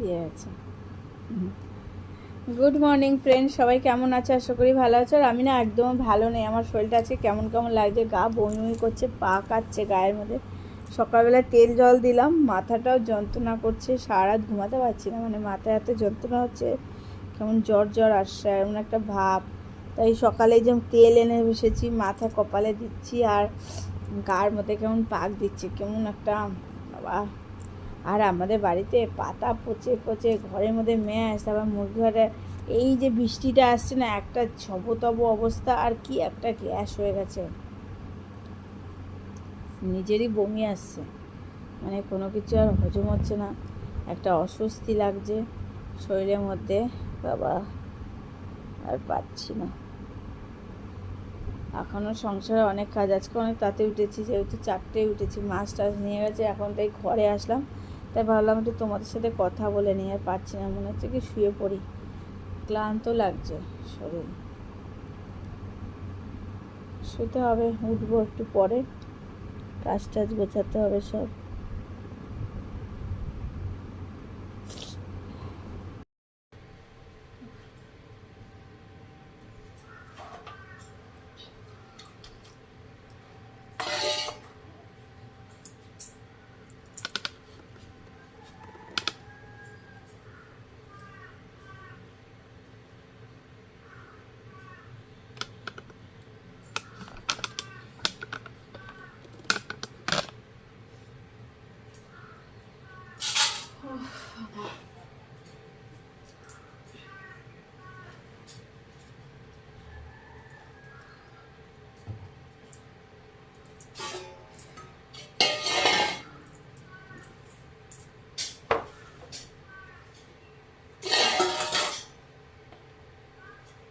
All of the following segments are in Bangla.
দিয়ে আছে গুড মর্নিং ফ্রেন্ড সবাই কেমন আছে? আশা করি ভালো আছো। আর আমি না একদম ভালো নেই। আমার শরীরটা আছে কেমন কেমন লাগছে? গা বমি করছে, পা কাটছে গায়ের মধ্যে। সকালবেলা তেল জল দিলাম। মাথাটাও যন্ত্রণা করছে। সারা ঘুমাতে পারছি না। মানে মাথায় এত যন্ত্রণা হচ্ছে, কেমন জ্বর জ্বর আসছে, এমন একটা ভাব। তাই সকালে যে তেল এনে বসেছি, মাথা কপালে দিচ্ছি আর গার মধ্যে কেমন পাক দিচ্ছে, কেমন একটা, বাবা। আর আমাদের বাড়িতে পাতা পচে পচে ঘরের মধ্যে মেয়ে আসছে আবার মুরগি ঘরে। এই যে বৃষ্টিটা আসছে না, একটা ছবতব অবস্থা, আর কি একটা গ্যাস হয়ে গেছে। নিজেরই বমি আসছে। মানে কোনো কিছু আর হজম হচ্ছে না। একটা অস্বস্তি লাগছে শরীরের মধ্যে। বাবা, আর পাচ্ছি না। এখনও সংসারে অনেক কাজ আজকে অনেক তাতে উঠেছি, যেহেতু চারটেই উঠেছি, মাছ টাছ নিয়ে গেছে, এখন তাই ঘরে আসলাম। তাই ভাবলাম একটু তোমাদের সাথে কথা বলে নিয়ে আর পারছি না, মনে হচ্ছে কি শুয়ে পড়ি। ক্লান্ত লাগছে শরীর। শুতে হবে, উঠবো একটু পরে। কাজ টাজ গোছাতে হবে সব।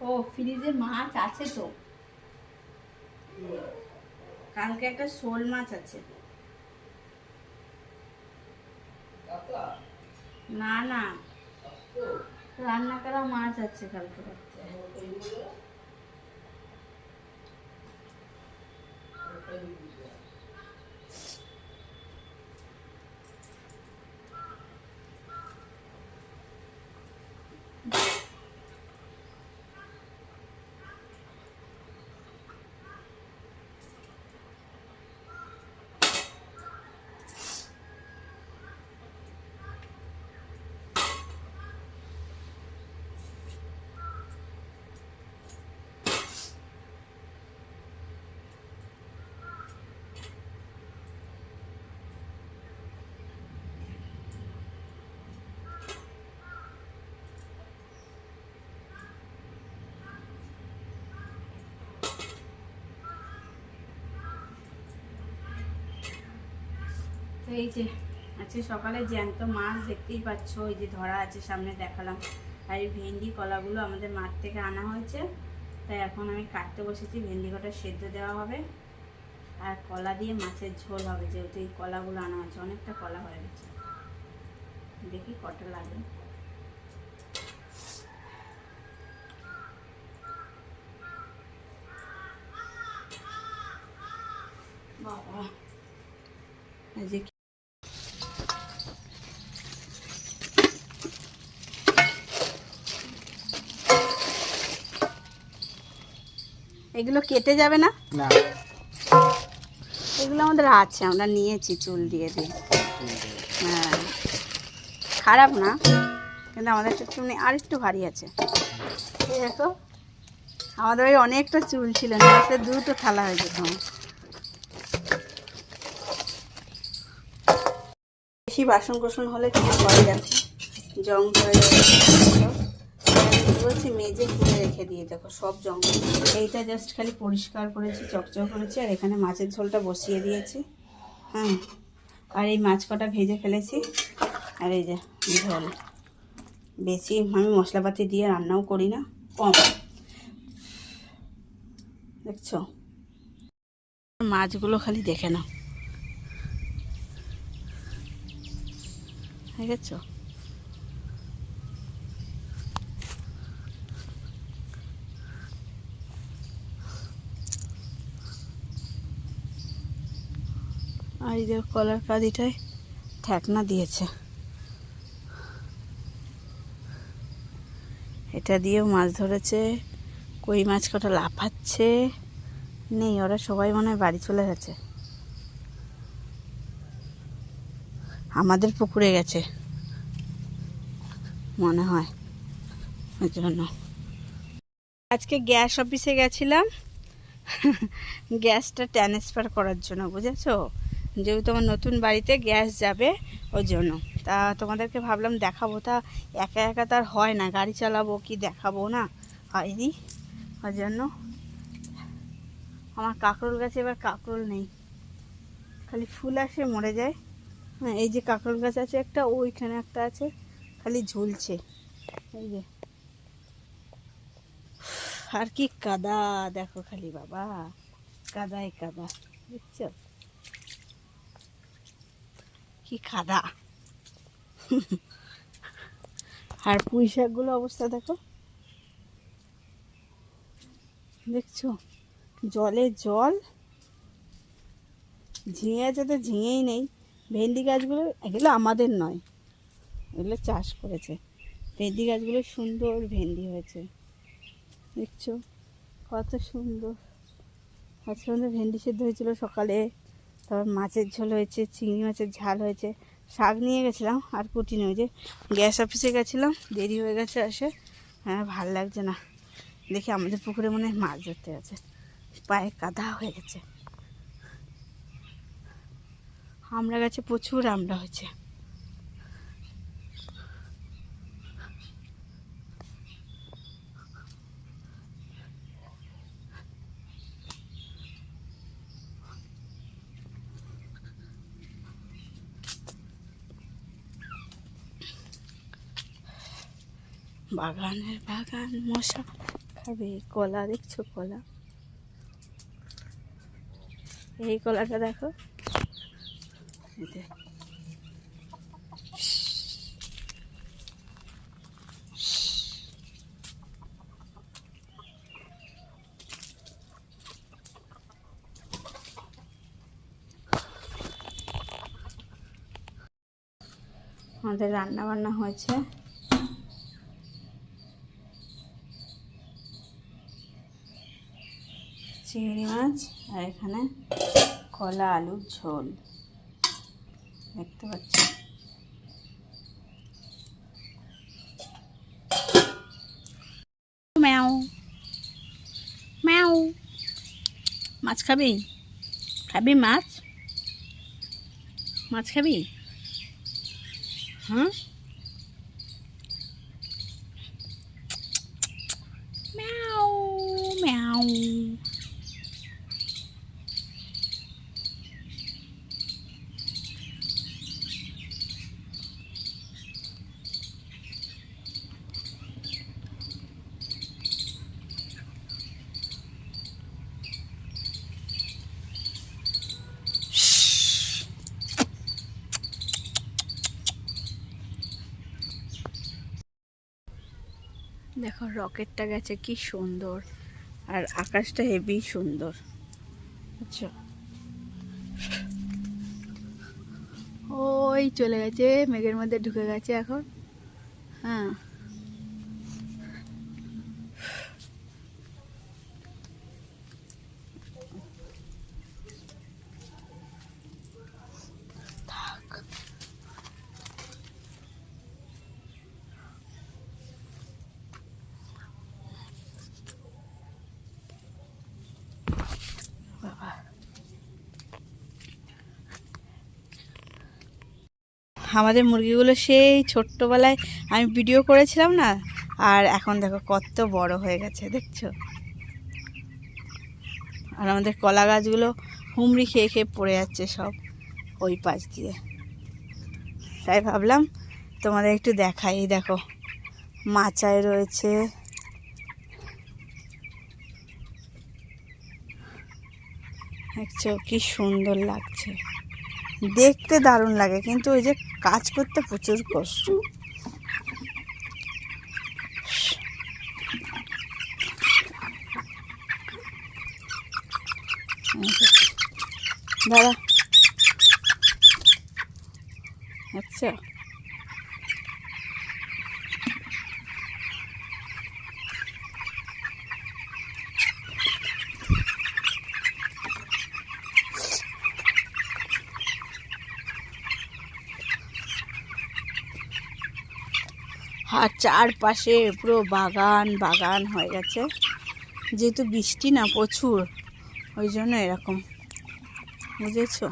ও ফ্রিজে মাছ আছে তো? কালকে একটা শোল মাছ আছে। না না রান্না করা মাছ আছে কালকে রাত্রে। তো এই যে, আজকে সকালে জ্যান্ত মাছ দেখতেই পাচ্ছ ওই যে ধরা আছে সামনে দেখালাম। আর এই ভেন্ডি কলাগুলো আমাদের মাঠ থেকে আনা হয়েছে, তাই এখন আমি কাটতে বসেছি, ভেন্ডি কটা সেদ্ধ দেওয়া হবে। আর কলা দিয়ে মাছের ঝোল হবে, যেহেতু এই কলাগুলো আনা হয়েছে, অনেকটা কলা হয়ে গেছে। দেখি কটা লাগে। বাবা যে এগুলো কেটে যাবে না? না। এগুলো আমাদের আছে আমরা নিয়েছি চুল দিয়ে দিয়ে। হ্যাঁ। খারাপ না কিন্তু আমাদের একটু আর একটু ভারী আছে। এই দেখো আমাদের ওই অনেকটা চুল ছিল না দুটো থালা হয়ে যেত বেশি বাসন কোসন হলে কিছু করে দেখো জং ধরে বলছি মেজে খুলে রেখে দিয়ে দেখো, সব জং এইটা জাস্ট খালি পরিষ্কার করেছি, চকচক করেছি, আর এখানে মাছের ঝোলটা বসিয়ে দিয়েছি। হ্যাঁ আর এই মাছ কটা ভেজে ফেলেছি। আর এই যে ঝোল। বেশি আমি মশলাপাতি দিয়ে রান্নাও করি না, কম। দেখছ? মাছগুলো খালি দেখে নাও। দেখেছ? আর যে কলার কাঁদিটায় ঠেকনা দিয়েছে। এটা দিয়েও মাছ ধরেছে, কই মাছ কটা লাফাচ্ছে, নেই, ওরা সবাই মনে হয় বাড়ি চলে গেছে। আমাদের পুকুরে গেছে, মনে হয়, ওই জন্য। আজকে গ্যাস অফিসে গেছিলাম, গ্যাসটা ট্রান্সফার করার জন্য, বুঝেছ? যেহেতু আমার নতুন বাড়িতে গ্যাস যাবে, ওই জন্য। তা তোমাদেরকে ভাবলাম দেখাবো। তা একা একা তার হয় না। গাড়ি চালাবো কি দেখাবো না? হয়নি ওই জন্য। আমার কাঁকরোল গাছে এবার কাঁকরোল নেই। খালি ফুল আসে, মরে যায়। হ্যাঁ এই যে কাঁকরোল গাছ আছে একটা, ওইখানে একটা আছে, খালি ঝুলছে। এই যে। আর কি কাদা, দেখো খালি বাবা। কাদাই কাদা বুঝছ কি কাদা আর পুঁই শাকগুলো অবস্থা দেখো। দেখছ? জলে জল। ঝিঙে আছে তো ঝিঙেই নেই। ভেন্ডি গাছগুলো এগুলো আমাদের নয়। এগুলো চাষ করেছে। ভেন্ডি গাছগুলো সুন্দর ভেন্ডি হয়েছে। দেখছ? কত সুন্দর। আজকে আমাদের ভেন্ডি সেদ্ধ হয়েছিল সকালে। তারপর মাছের ঝোল হয়েছে, চিংড়ি মাছের ঝাল হয়েছে। শাক নিয়ে গেছিলাম আর কুটি নিয়ে যে গ্যাস অফিসে গেছিলাম, দেরি হয়ে গেছে আসে হ্যাঁ ভালো লাগছে না। দেখি আমাদের পুকুরে মনে হয় মাছ ধরতে গেছে। পায়ে কাদা হয়ে গেছে। আমরা গেছে প্রচুর আমরা হয়েছে। বাগানের বাগান মশা খাবে কলা দেখছ কলা? এই কলাটা দেখো। আমাদের রান্না বান্না হয়েছে। চিংড়ি মাছ আর এখানে কলা, আলুর ঝোল। দেখতে পাচ্ছি। ম্যাও। ম্যাও। মাছ খাবি? খাবি মাছ? মাছ খাবি? হ্যাঁ ম্যাও ম্যাও। দেখো, রকেটটা গেছে, কি সুন্দর। আর আকাশটা হেভি সুন্দর। আচ্ছা। ওই চলে গেছে, মেঘের মধ্যে ঢুকে গেছে এখন। হ্যাঁ। আমাদের মুরগিগুলো সেই ছোট্টবেলায় আমি ভিডিও করেছিলাম না? আর এখন দেখো কত বড় হয়ে গেছে, দেখছ? আর আমাদের কলা গাছগুলো হুমড়ি খেয়ে খেয়ে পড়ে যাচ্ছে সব ওই পাশ দিয়ে। তাই ভাবলাম তোমাদের একটু দেখাই দেখো মাচায় রয়েছে। দেখছ কি সুন্দর লাগছে। দেখতে দারুণ লাগে কিন্তু ওই যে কাজ করতে প্রচুর কষ্ট। দাদা আচ্ছা। আর চারপাশে পুরো বাগান বাগান হয়ে গেছে। যেহেতু বৃষ্টি না, প্রচুর, ওই জন্য এরকম। বুঝেছ?